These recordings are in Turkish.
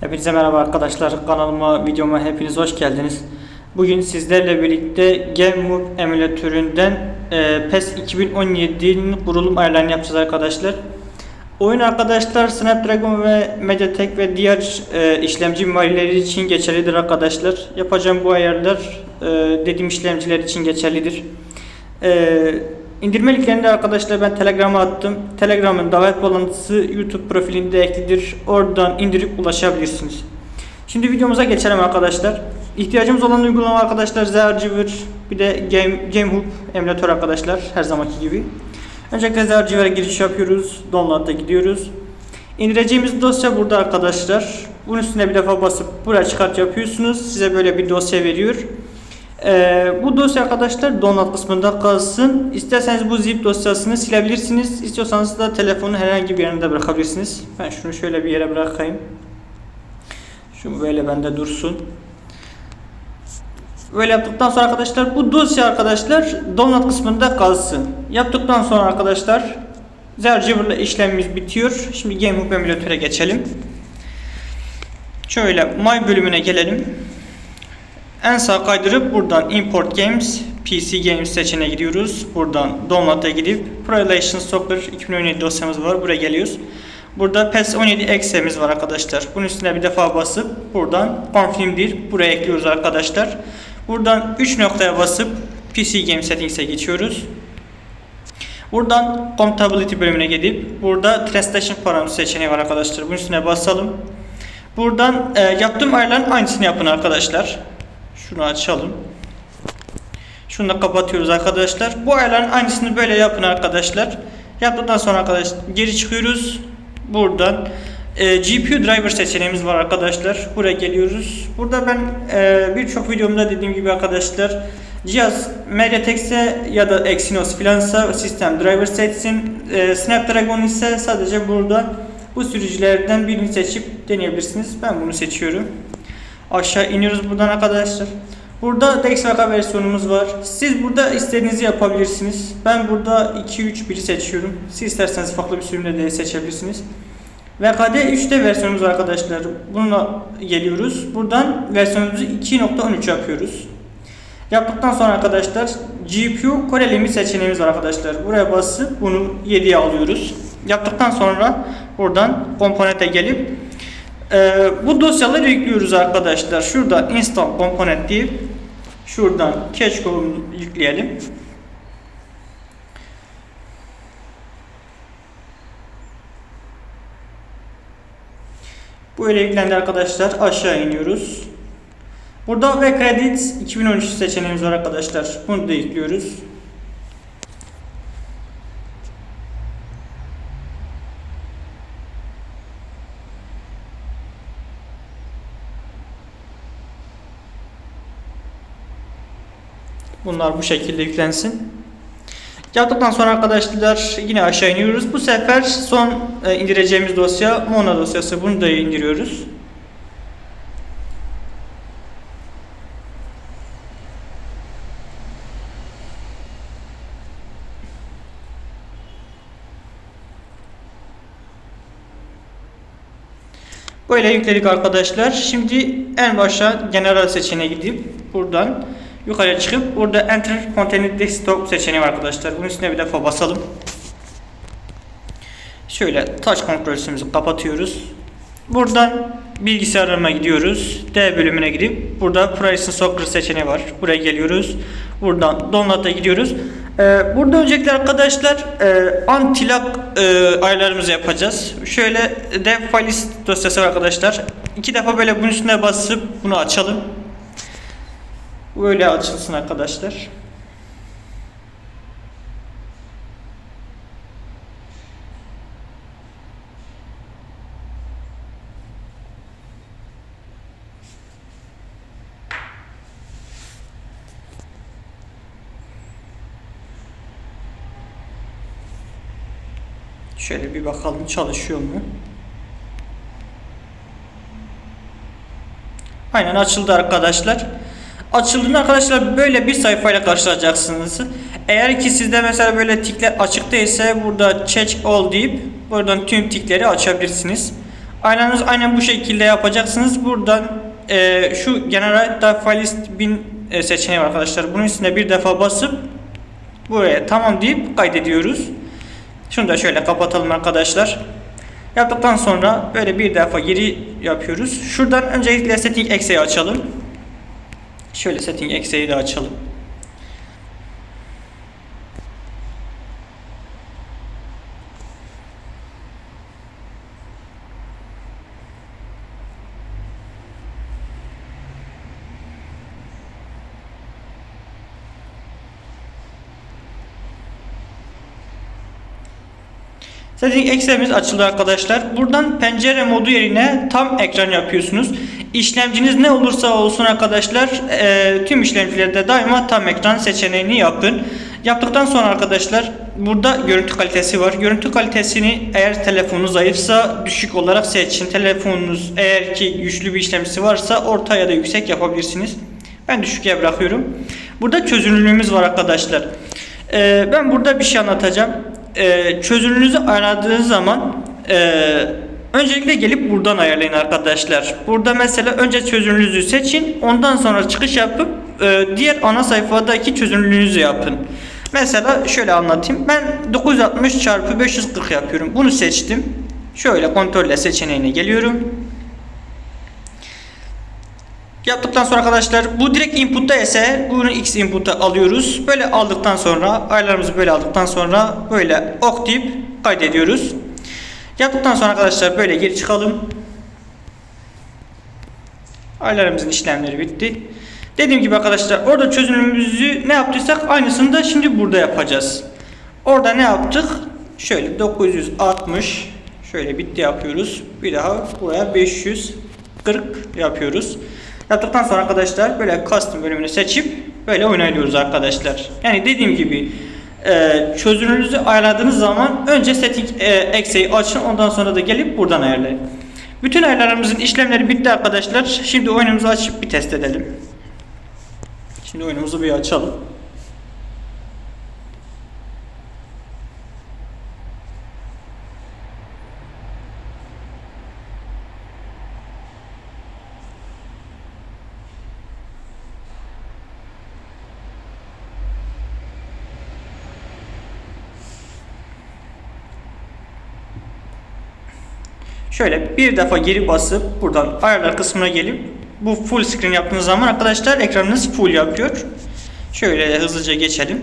Hepinize merhaba arkadaşlar. Kanalıma, videoma hepiniz hoş geldiniz. Bugün sizlerle birlikte GameMove emülatöründen e, PES 2017'nin kurulum ayarlarını yapacağız arkadaşlar. Oyun arkadaşlar Snapdragon ve Mediatek ve diğer e, işlemci mimarileri için geçerlidir arkadaşlar. Yapacağım bu ayarlar e, dediğim işlemciler için geçerlidir. E, indirme linklerini de arkadaşlar ben Telegram'a attım. Telegram'ın davet bağlantısı YouTube profilinde eklidir. Oradan indirip ulaşabilirsiniz. Şimdi videomuza geçelim arkadaşlar. İhtiyacımız olan uygulama arkadaşlar Zergiver bir de Game, GameHub emülatör arkadaşlar her zamanki gibi. Öncelikle Zergiver'e giriş yapıyoruz. Download'a gidiyoruz. İndireceğimiz dosya burada arkadaşlar. Bunun üstüne bir defa basıp buraya çıkart yapıyorsunuz. Size böyle bir dosya veriyor. Ee, bu dosya arkadaşlar download kısmında kalsın. İsterseniz bu zip dosyasını silebilirsiniz. İstiyorsanız da telefonun herhangi bir yerinde bırakabilirsiniz. Ben şunu şöyle bir yere bırakayım. Şu böyle bende dursun. Böyle yaptıktan sonra arkadaşlar bu dosya arkadaşlar download kısmında kalsın. Yaptıktan sonra arkadaşlar Zergiver'la işlemimiz bitiyor. Şimdi GameHub emülatöre geçelim. Şöyle My bölümüne gelelim. En sağ kaydırıp buradan Import Games, PC Games seçeneğine gidiyoruz. Buradan Download'a gidip Pro Relations Soccer 2017 dosyamız var. Buraya geliyoruz. Burada PES 17 eksemiz var arkadaşlar. Bunun üstüne bir defa basıp buradan Confirm'dir. Buraya ekliyoruz arkadaşlar. Buradan 3 noktaya basıp PC Game Settings'e geçiyoruz. Buradan Compatibility bölümüne gidip burada Translation Parameters seçeneği var arkadaşlar. Bunun üstüne basalım. Buradan e, yaptığım ayarların aynısını yapın arkadaşlar. Şunu açalım. Şunu da kapatıyoruz arkadaşlar. Bu ayarların aynısını böyle yapın arkadaşlar. Yaptıktan sonra arkadaşlar geri çıkıyoruz. Buradan e, GPU driver seçeneğimiz var arkadaşlar. Buraya geliyoruz. Burada ben e, birçok videomda dediğim gibi arkadaşlar cihaz MediaTek'se ya da Exynos filansa sistem driver seçsin. E, Snapdragon ise sadece burada bu sürücülerden birini seçip deneyebilirsiniz. Ben bunu seçiyorum. Aşağı iniyoruz buradan arkadaşlar. Burada DexVK versiyonumuz var. Siz burada istediğinizi yapabilirsiniz. Ben burada 2 3 1'i seçiyorum. Siz isterseniz farklı bir sürümde de seçebilirsiniz. VKD 3D versiyonumuz arkadaşlar. Bununla geliyoruz. Buradan versiyonumuzu 2.13 yapıyoruz. Yaptıktan sonra arkadaşlar GPU Core Limit seçeneğimiz var arkadaşlar. Buraya basıp bunu 7'ye alıyoruz. Yaptıktan sonra buradan komponente gelip ee, bu dosyaları yüklüyoruz arkadaşlar. Şurada install component deyip şuradan cache yükleyelim. Böyle yüklendi arkadaşlar. Aşağı iniyoruz. Burada ve credits 2013 seçeneğimiz var arkadaşlar. Bunu da yüklüyoruz. Bunlar bu şekilde yüklensin. Yaptıktan sonra arkadaşlar yine aşağı iniyoruz. Bu sefer son e, indireceğimiz dosya Mona dosyası. Bunu da indiriyoruz. Böyle yükledik arkadaşlar. Şimdi en başa general seçeneğe gidip buradan yukarıya çıkıp burada enter container desktop seçeneği var arkadaşlar. Bunun üstüne bir defa basalım. Şöyle touch kontrolümüzü kapatıyoruz. Buradan bilgisayarıma gidiyoruz. D bölümüne gidip burada Pricing Soccer seçeneği var. Buraya geliyoruz. Buradan download'a gidiyoruz. Ee, burada öncelikle arkadaşlar e, anti-lag e, ayarlarımızı yapacağız. Şöyle dev file dosyası var arkadaşlar. İki defa böyle bunun üstüne basıp bunu açalım. Böyle açılsın arkadaşlar. Şöyle bir bakalım çalışıyor mu? Aynen açıldı arkadaşlar. Açıldığında arkadaşlar böyle bir sayfayla karşılaşacaksınız. Eğer ki sizde mesela böyle tikler açık değilse burada check all deyip buradan tüm tikleri açabilirsiniz. Ayarlarınızı aynen bu şekilde yapacaksınız. Buradan e, şu Generate Data List bin e, seçeneği var arkadaşlar. Bunun üstüne bir defa basıp buraya tamam deyip kaydediyoruz. Şunu da şöyle kapatalım arkadaşlar. Yaptıktan sonra böyle bir defa geri yapıyoruz. Şuradan öncelikle Setting Exe'yi açalım. Şöyle Setting Exe'yi de açalım. Setting Excel'imiz açıldı arkadaşlar. Buradan pencere modu yerine tam ekran yapıyorsunuz. İşlemciniz ne olursa olsun arkadaşlar e, tüm işlemcilerde daima tam ekran seçeneğini yapın. Yaptıktan sonra arkadaşlar burada görüntü kalitesi var. Görüntü kalitesini eğer telefonunuz zayıfsa düşük olarak seçin. Telefonunuz eğer ki güçlü bir işlemcisi varsa orta ya da yüksek yapabilirsiniz. Ben düşüke bırakıyorum. Burada çözünürlüğümüz var arkadaşlar. E, ben burada bir şey anlatacağım e, çözünürlüğünüzü ayarladığınız zaman e, öncelikle gelip buradan ayarlayın arkadaşlar. Burada mesela önce çözünürlüğünüzü seçin. Ondan sonra çıkış yapıp e, diğer ana sayfadaki çözünürlüğünüzü yapın. Mesela şöyle anlatayım. Ben 960 çarpı 540 yapıyorum. Bunu seçtim. Şöyle kontrolle seçeneğine geliyorum. Yaptıktan sonra arkadaşlar bu direkt input'ta ise bunu x input'a alıyoruz. Böyle aldıktan sonra ayarlarımızı böyle aldıktan sonra böyle ok deyip kaydediyoruz. Yaptıktan sonra arkadaşlar böyle geri çıkalım. Ayarlarımızın işlemleri bitti. Dediğim gibi arkadaşlar orada çözünürlüğümüzü ne yaptıysak aynısını da şimdi burada yapacağız. Orada ne yaptık? Şöyle 960 şöyle bitti yapıyoruz. Bir daha buraya 540 yapıyoruz. Yaptıktan sonra arkadaşlar böyle custom bölümünü seçip böyle oynayıyoruz arkadaşlar. Yani dediğim gibi e, çözünürlüğünüzü ayarladığınız zaman önce setting e, exe'yi açın ondan sonra da gelip buradan ayarlayın. Bütün ayarlarımızın işlemleri bitti arkadaşlar. Şimdi oyunumuzu açıp bir test edelim. Şimdi oyunumuzu bir açalım. Şöyle bir defa geri basıp buradan ayarlar kısmına gelip bu full screen yaptığınız zaman arkadaşlar ekranınız full yapıyor. Şöyle hızlıca geçelim.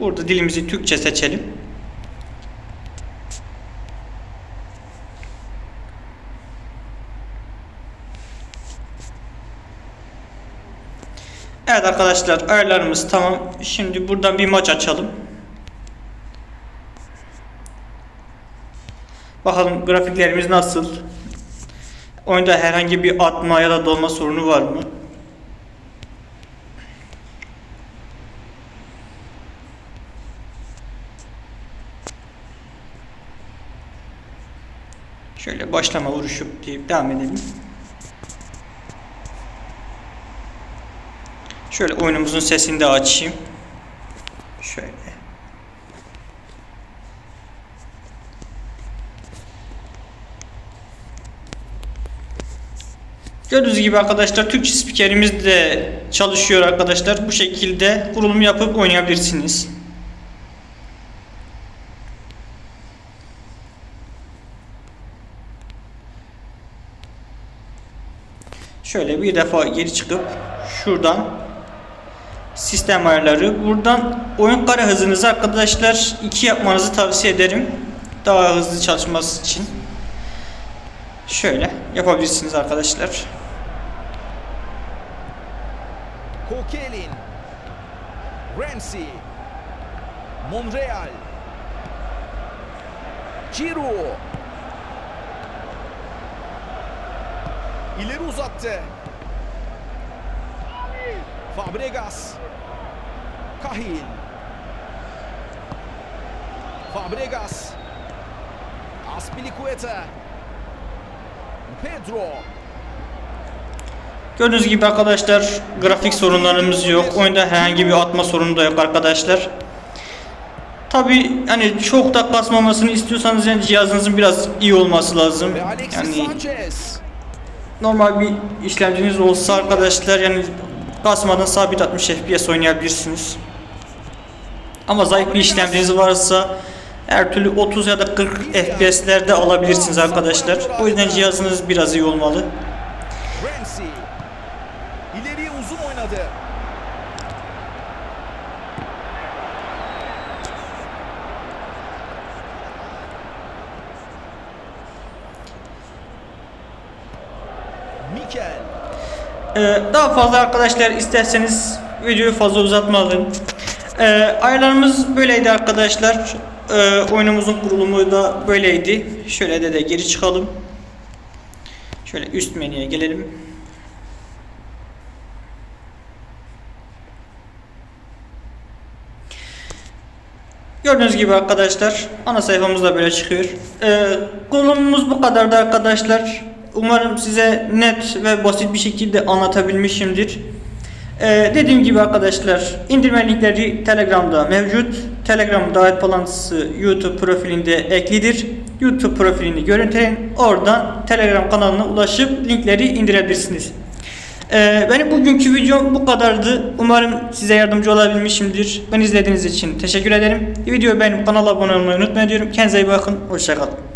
Burada dilimizi Türkçe seçelim. Evet arkadaşlar ayarlarımız tamam. Şimdi buradan bir maç açalım. Bakalım grafiklerimiz nasıl? Oyunda herhangi bir atma ya da dolma sorunu var mı? Şöyle başlama vuruşu deyip devam edelim. Şöyle oyunumuzun sesini de açayım. Şöyle. Gördüğünüz gibi arkadaşlar Türkçe spikerimiz de çalışıyor arkadaşlar. Bu şekilde kurulum yapıp oynayabilirsiniz. Şöyle bir defa geri çıkıp şuradan sistem ayarları buradan oyun kare hızınızı arkadaşlar 2 yapmanızı tavsiye ederim. Daha hızlı çalışması için. Şöyle yapabilirsiniz arkadaşlar. Kokelin. Ramsey. Monreal. Ciro. İleri uzattı. Fabregas. Cahill. Fabregas. Aspilicueta. Pedro. Gördüğünüz gibi arkadaşlar grafik sorunlarımız yok. Oyunda herhangi bir atma sorunu da yok arkadaşlar. Tabi hani çok da kasmamasını istiyorsanız yani cihazınızın biraz iyi olması lazım. Yani normal bir işlemciniz olsa arkadaşlar yani kasmadan sabit 60 FPS oynayabilirsiniz. Ama zayıf bir işlemciniz varsa her türlü 30 ya da 40 FPS'lerde alabilirsiniz arkadaşlar. O yüzden cihazınız biraz iyi olmalı. Ee, daha fazla arkadaşlar isterseniz videoyu fazla uzatmayalım. Ee, ayarlarımız böyleydi arkadaşlar. Ee, oyunumuzun kurulumu da böyleydi. Şöyle de de geri çıkalım. Şöyle üst menüye gelelim. Gördüğünüz gibi arkadaşlar ana sayfamızda böyle çıkıyor. Ee, konumuz bu kadardı arkadaşlar. Umarım size net ve basit bir şekilde anlatabilmişimdir. Ee, dediğim gibi arkadaşlar indirme linkleri Telegram'da mevcut. Telegram davet bağlantısı YouTube profilinde eklidir. YouTube profilini görüntüleyin. Oradan Telegram kanalına ulaşıp linkleri indirebilirsiniz. Ee, benim bugünkü videom bu kadardı. Umarım size yardımcı olabilmişimdir. Beni izlediğiniz için teşekkür ederim. Videoyu beğenip kanala abone olmayı unutmayın diyorum. Kendinize iyi bakın. Hoşçakalın.